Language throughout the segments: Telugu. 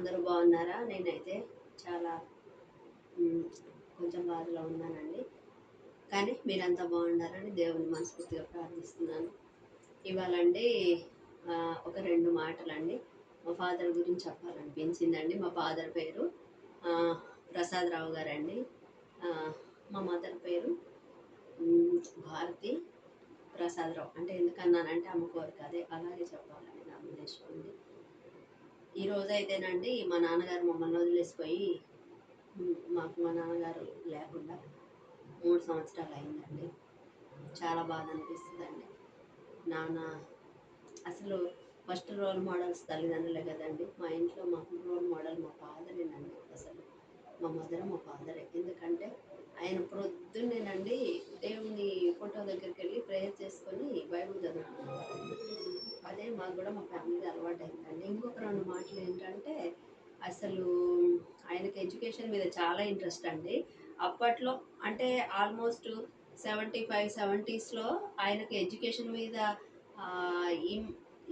అందరూ బాగున్నారా? నేనైతే చాలా కొంచెం బాధలో ఉన్నానండి. కానీ మీరంతా బాగున్నారని దేవుని మనస్ఫూర్తిగా ప్రార్థిస్తున్నాను. ఇవాళండి ఒక రెండు మాటలండి. మా ఫాదర్ గురించి చెప్పాలనిపించిందండి. మా ఫాదర్ పేరు ప్రసాద్ ప్రసాదరావు గారండి. మా మదర్ పేరు భారతి ప్రసాదరావు. అంటే ఎందుకన్నానంటే అమ్మకోరు అదే. అలాగే చెప్పాలని నా ఉద్దేశం అండి. ఈ రోజు అయితేనండి మా నాన్నగారు మమ్మల్ని వదిలేసిపోయి మాకు మా నాన్నగారు లేకుండా మూడు సంవత్సరాలు అయిందండి. చాలా బాధ అనిపిస్తుందండి నాన్న అసలు ఫస్ట్ రోల్ మోడల్స్ తల్లిదండ్రులే కదండి. మా ఇంట్లో మాకు రోల్ మోడల్ మా ఫాదరేనండి అసలు. మా మదర్ మా ఫాదరే ఎందుకంటే ఆయన ప్రొద్దున్నేనండి దేవుని ఫోటో దగ్గరికి వెళ్ళి ప్రేయర్ చేసుకొని బైబుల్ చదువుకునేవారండి. అదే మాకు కూడా మా ఫ్యామిలీకి అలవాటు అయిందండి ఇంకొక రెండు మాటలు ఏంటంటే అసలు ఆయనకి ఎడ్యుకేషన్ మీద చాలా ఇంట్రెస్ట్ అండి. అప్పట్లో అంటే ఆల్మోస్ట్ సెవెంటీ ఫైవ్ సెవెంటీస్లో ఆయనకి ఎడ్యుకేషన్ మీద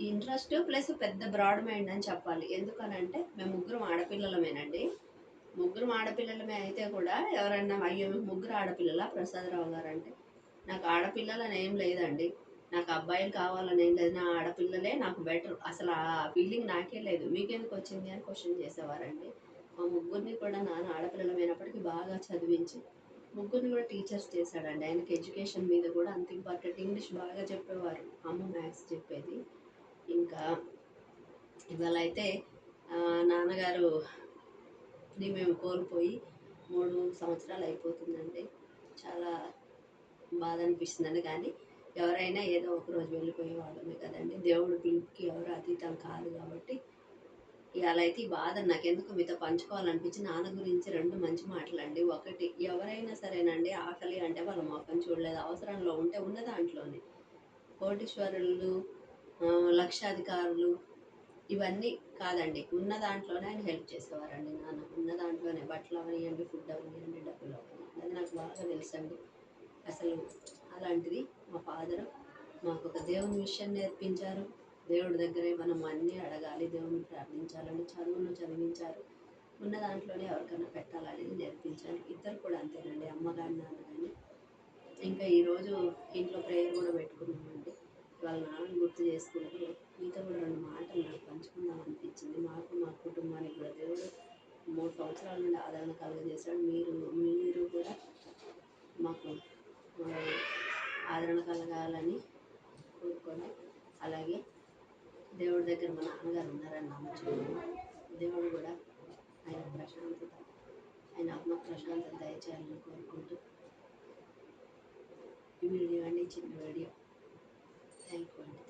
ఇంట్రెస్ట్ ప్లస్ పెద్ద బ్రాడ్ మైండ్ అని చెప్పాలి. ఎందుకనంటే మేము ముగ్గురం ఆడపిల్లలమేనండి. ముగ్గురం ఆడపిల్లలమే అయితే కూడా ఎవరన్నా అయ్యో ముగ్గురు ఆడపిల్లల? ప్రసాదరావు గారు అంటే నాకు ఆడపిల్లలని ఏం లేదండి. నాకు అబ్బాయిలు కావాలని ఏం లేదు. నా ఆడపిల్లలే నాకు బెటర్ అసలు ఆ ఫీలింగ్ నాకే లేదు. మీకెందుకు వచ్చింది అని క్వశ్చన్ చేసేవారండి. మా ముగ్గురిని కూడా నాన్న ఆడపిల్లలమైనప్పటికీ బాగా చదివించి ముగ్గురిని కూడా టీచర్స్ చేశాడండి. ఆయనకి ఎడ్యుకేషన్ మీద కూడా అంత ఇంపార్టెంట్ ఇంగ్లీష్ బాగా చెప్పేవారు. అమ్మ మ్యాథ్స్ చెప్పేది. ఇంకా ఇవాళ అయితే నాన్నగారు ని మేము కోల్పోయి మూడు సంవత్సరాలు అయిపోతుందండి. చాలా బాధ అనిపిస్తుందండి. కానీ ఎవరైనా ఏదో ఒక రోజు వెళ్ళిపోయే వాళ్ళమే కదండి. దేవుడు పిలుపుకి ఎవరు అతీతం కాదు కాబట్టి ఇవాళ అయితే ఈ బాధ నాకెందుకు మీతో పంచుకోవాలనిపించి నాన్న గురించి రెండు మంచి మాటలండి. ఒకటి ఎవరైనా సరేనండి ఆకలి అంటే వాళ్ళ మొఖం చూడలేదు అవసరంలో ఉంటే ఉన్న దాంట్లోనే కోటీశ్వరులు లక్షాధికారులు ఇవన్నీ కాదండి. ఉన్న దాంట్లోనే ఆయన హెల్ప్ చేసేవారండి నాన్న. ఉన్న దాంట్లోనే బట్టలు అవనియండి ఫుడ్ అవనియండి డబ్బులు అవనియండి. అది నాకు బాగా తెలుసండి. అసలు అలాంటిది మా ఫాదరు మాకు ఒక దేవుని విషయం నేర్పించారు. దేవుడి దగ్గరే మనం అన్నీ అడగాలి. దేవుని ప్రార్థించాలని చదువును చదివించారు. ఉన్న దాంట్లోనే ఎవరికైనా పెట్టాలనేది నేర్పించారు. ఇద్దరు కూడా అంతేనండి అమ్మ కానీ నాన్న ఇంకా ఈరోజు ఇంట్లో ప్రేయర్ కూడా పెట్టుకున్నామండి. వాళ్ళ నాన్నని గుర్తు చేసుకున్నారు మీతో కూడా రెండు మాటలు నాకు పంచుకుందాం అనిపించింది. మాకు మా కుటుంబానికి కూడా దేవుడు మూడు సంవత్సరాల నుండి ఆదరణ కలుగజేశాడు. మీరు మీరు కూడా మాకు ఆ, ఆదరణ కలగాలని కోరుకొని అలాగే దేవుడి దగ్గర మా నాన్నగారు ఉన్నారని నమ్ముచున్నాను. దేవుడు కూడా ఆయన ప్రశాంతత ఆయన ఆత్మ ప్రశాంతత దయచేయాలని కోరుకుంటూ ఈ వీడియో అండి చిన్న వీడియో. థ్యాంక్ యూ అండి.